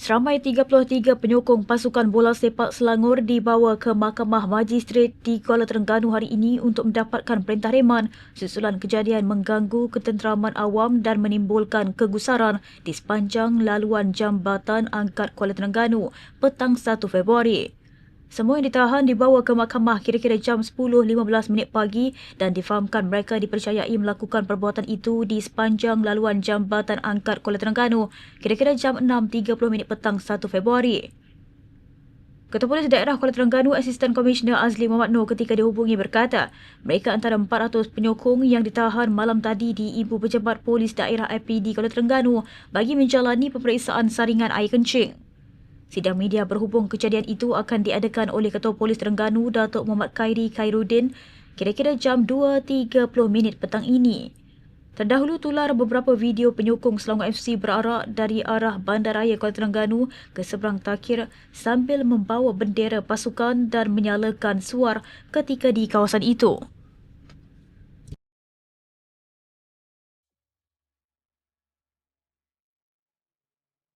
Seramai 33 penyokong pasukan bola sepak Selangor dibawa ke Mahkamah Magistrate di Kuala Terengganu hari ini untuk mendapatkan perintah reman susulan kejadian mengganggu ketenteraman awam dan menimbulkan kegusaran di sepanjang laluan Jambatan Angkat Kuala Terengganu petang 1 Februari. Semua yang ditahan dibawa ke mahkamah kira-kira jam 10.15 minit pagi dan difahamkan mereka dipercayai melakukan perbuatan itu di sepanjang laluan Jambatan Angkat Kuala Terengganu kira-kira jam 6.30 minit petang 1 Februari. Ketua Polis Daerah Kuala Terengganu Asisten Komisioner Azli Muhammad Noor ketika dihubungi berkata, mereka antara 400 penyokong yang ditahan malam tadi di Ibu Pejabat Polis Daerah IPD Kuala Terengganu bagi menjalani peperiksaan saringan air kencing. Sidang media berhubung kejadian itu akan diadakan oleh Ketua Polis Terengganu Datuk Muhammad Khairi Khairuddin kira-kira jam 2.30 minit petang ini. Terdahulu tular beberapa video penyokong Selangor FC berarak dari arah Bandaraya Kuala Terengganu ke seberang Takir sambil membawa bendera pasukan dan menyalakan suar ketika di kawasan itu.